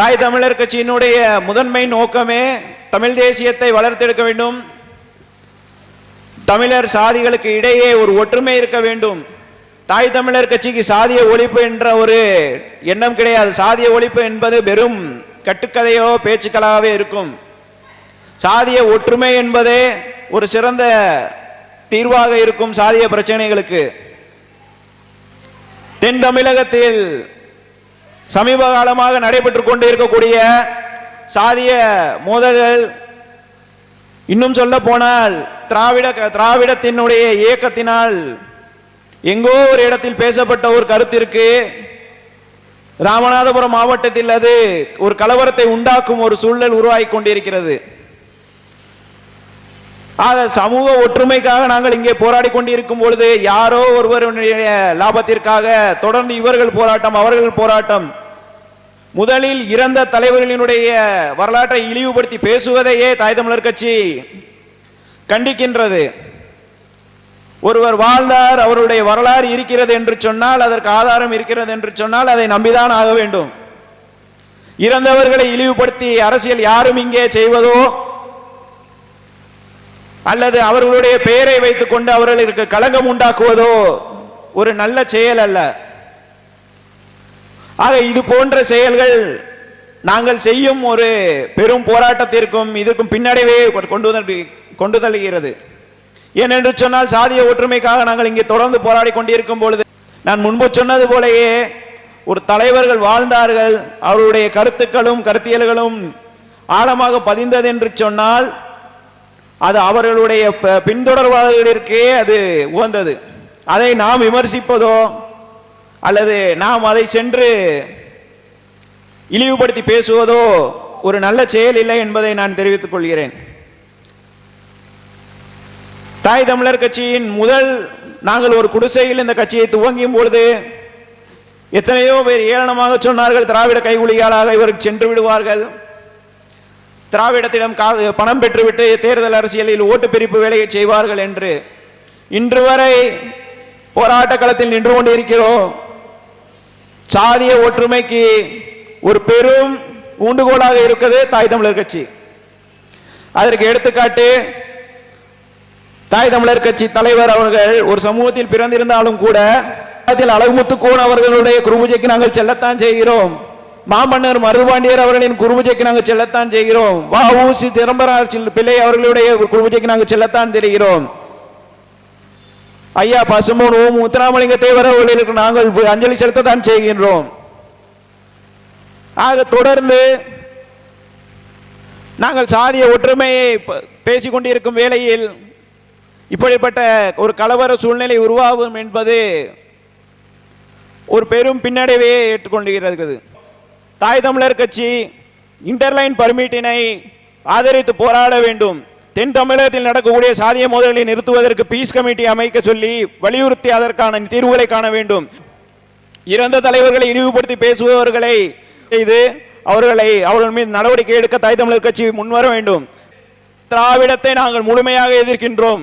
தாய் தமிழர் கட்சியினுடைய முதன்மை நோக்கமே தமிழ் தேசியத்தை வளர்த்தெடுக்க வேண்டும். தமிழர் சாதிகளுக்கு இடையே ஒரு ஒற்றுமை இருக்க வேண்டும். தாய் தமிழர் கட்சிக்கு சாதிய ஒழிப்பு என்ற ஒரு எண்ணம் கிடையாது. சாதிய ஒழிப்பு என்பது வெறும் கட்டுக்கதையோ பேச்சுக்களாகவே இருக்கும். சாதிய ஒற்றுமை என்பதே ஒரு சிறந்த தீர்வாக இருக்கும் சாதிய பிரச்சனைகளுக்கு. தென் தமிழகத்தில் சமீப காலமாக நடைபெற்று கொண்டு இருக்கக்கூடிய சாதிய மோதல்கள் இன்னும் சொல்ல போனால் திராவிட திராவிடத்தினுடைய இயக்கத்தினால் எங்கோ ஒரு இடத்தில் பேசப்பட்ட ஒரு கருத்திற்கு ராமநாதபுரம் மாவட்டத்தில் அது ஒரு கலவரத்தை உண்டாக்கும் ஒரு சூழல் உருவாகி கொண்டிருக்கிறது. ஆக சமூக ஒற்றுமைக்காக நாங்கள் இங்கே போராடி கொண்டிருக்கும் பொழுது யாரோ ஒருவருடைய லாபத்திற்காக தொடர்ந்து இவர்கள் போராட்டம் அவர்கள் போராட்டம். முதலில் இறந்த தலைவர்களினுடைய வரலாற்றை இழிவுபடுத்தி பேசுவதையே தாய் தமிழர் கட்சி கண்டிக்கின்றது. ஒருவர் வாழ்ந்தார் அவருடைய வரலாறு இருக்கிறது என்று சொன்னால் அதற்கு ஆதாரம் இருக்கிறது என்று சொன்னால் அதை நம்பிதான் ஆக வேண்டும். இறந்தவர்களை இழிவுபடுத்தி அரசியல் யாரும் இங்கே செய்வதோ அல்லது அவர்களுடைய பெயரை வைத்துக் கொண்டு அவர்களுக்கு களங்கம் உண்டாக்குவதோ ஒரு நல்ல செயல் அல்ல. ஆக இது போன்ற செயல்கள் நாங்கள் செய்யும் ஒரு பெரும் போராட்டத்திற்கும் இதற்கும் பின்னடைவே கொண்டு கொண்டு தள்ளுகிறது. ஏனென்று சொன்னால் சாதிய ஒற்றுமைக்காக நாங்கள் இங்கே தொடர்ந்து போராடி கொண்டிருக்கும் பொழுது நான் முன்பு சொன்னது போலயே ஒரு தலைவர்கள் வாழ்ந்தார்கள். அவருடைய கருத்துக்களும் கருத்தியல்களும் ஆழமாக பதிந்தது என்று சொன்னால் அது அவர்களுடைய ப- அது உகந்தது. அதை நாம் விமர்சிப்பதோ அல்லது நாம் அதை சென்று இழிவுபடுத்தி பேசுவதோ ஒரு நல்ல செயல் இல்லை என்பதை நான் தெரிவித்துக் கொள்கிறேன். தாய் தமிழர் கட்சியின் முதல் நாங்கள் ஒரு குடிசையில் இந்த கட்சியை துவங்கியும் பொழுது எத்தனையோ பேர் ஏளனமாக சொன்னார்கள் திராவிட கைகுலிகளாக இவருக்கு சென்று விடுவார்கள். திராவிடத்திடம் கா பணம் பெற்றுவிட்டு தேர்தல் அரசியலில் ஓட்டு பிரிப்பு வேலையை செய்வார்கள் என்று இன்று வரை போராட்ட களத்தில் நின்று கொண்டிருக்கிறோம். சாதிய ஒற்றுமைக்கு ஒரு பெரும் ஊண்டுகோலாக இருக்கிறது தாய் தமிழர் கட்சி. அதற்கு எடுத்துக்காட்டு தாய் தமிழர் கட்சி தலைவர் அவர்கள் ஒரு சமூகத்தில் பிறந்திருந்தாலும் கூட அதில் அழகுமுத்துக்கோன் அவர்களுடைய குருபூஜைக்கு நாங்கள் செல்லத்தான் செய்கிறோம். மாமன்னர் மருதுபாண்டியர் அவர்களின் குருபூஜைக்கு நாங்கள் செல்லத்தான் செய்கிறோம். வ உ சிதம்பரார் பிள்ளை அவர்களுடைய குருபூஜைக்கு நாங்கள் செல்லத்தான் தெரிகிறோம் ஐயா பசுமோன் ஓம் முத்துராமலிங்க தேவர அவர்களுக்கு நாங்கள் அஞ்சலி செலுத்தத்தான் செய்கின்றோம். ஆக தொடர்ந்து நாங்கள் சாதிய ஒற்றுமையை பேசிக்கொண்டிருக்கும் வேளையில் இப்படிப்பட்ட ஒரு கலவர சூழ்நிலை உருவாகும் என்பது ஒரு பெரும் பின்னடைவையே ஏற்றுக்கொண்டிருக்கிறது. தாய் தமிழர் கட்சி இன்டர்லைன் பர்மிட்டினை ஆதரித்து போராட வேண்டும். தென் தமிழகத்தில் நடக்கக்கூடிய சாதிய மோதல்களை நிறுத்துவதற்கு பீஸ் கமிட்டி அமைக்க சொல்லி வலியுறுத்தி அதற்கான தீர்வுகளை காண வேண்டும். இறந்த தலைவர்களை இழிவுபடுத்தி பேசுபவர்களை செய்து அவர்களை அவர்கள் மீது நடவடிக்கை எடுக்க தாய் தமிழர் கட்சி முன்வர வேண்டும். திராவிடத்தை நாங்கள் முழுமையாக எதிர்க்கின்றோம்.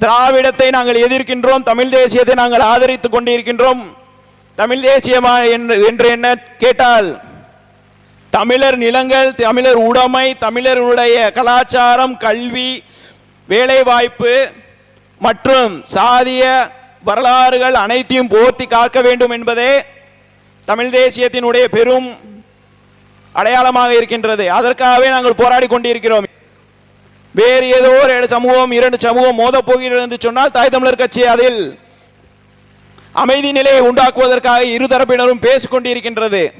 திராவிடத்தை நாங்கள் எதிர்க்கின்றோம். தமிழ் தேசியத்தை நாங்கள் ஆதரித்துக் கொண்டிருக்கின்றோம். தமிழ் தேசியமா என்று என்று என்ன கேட்டால் தமிழர் நிலங்கள் தமிழர் உடைமை தமிழருடைய கலாச்சாரம் கல்வி வேலைவாய்ப்பு மற்றும் சாதிய வரலாறுகள் அனைத்தையும் போர்த்தி காக்க வேண்டும் என்பதே தமிழ் தேசியத்தினுடைய பெரும் அடையாளமாக இருக்கின்றது. அதற்காகவே நாங்கள் போராடி கொண்டிருக்கிறோம். வேறு ஏதோ ஒரு சமூகம் இரண்டு சமூகம் மோதப் போகிறது என்று சொன்னால் தாய் தமிழர் கட்சி அதில் அமைதி நிலையை உண்டாக்குவதற்காக இருதரப்பினரும் பேசிக் கொண்டிருக்கின்றது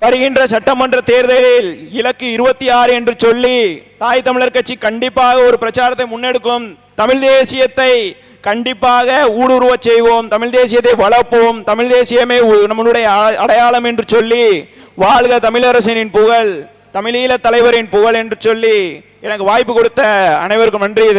வருகின்ற சட்டமன்ற தேர்தலில் இலக்கு இருபத்தி ஆறு என்று சொல்லி தாய் தமிழர் கட்சி கண்டிப்பாக ஒரு பிரச்சாரத்தை முன்னெடுக்கும். தமிழ் தேசியத்தை கண்டிப்பாக ஊடுருவச் செய்வோம். தமிழ் தேசியத்தை வளர்ப்போம். தமிழ் தேசியமே நம்மளுடைய அ- அடையாளம் என்று சொல்லி வாழ்க தமிழரசனின் புகழ் தமிழீழ தலைவரின் புகழ் என்று சொல்லி எனக்கு வாய்ப்பு கொடுத்த அனைவருக்கும் நன்றி.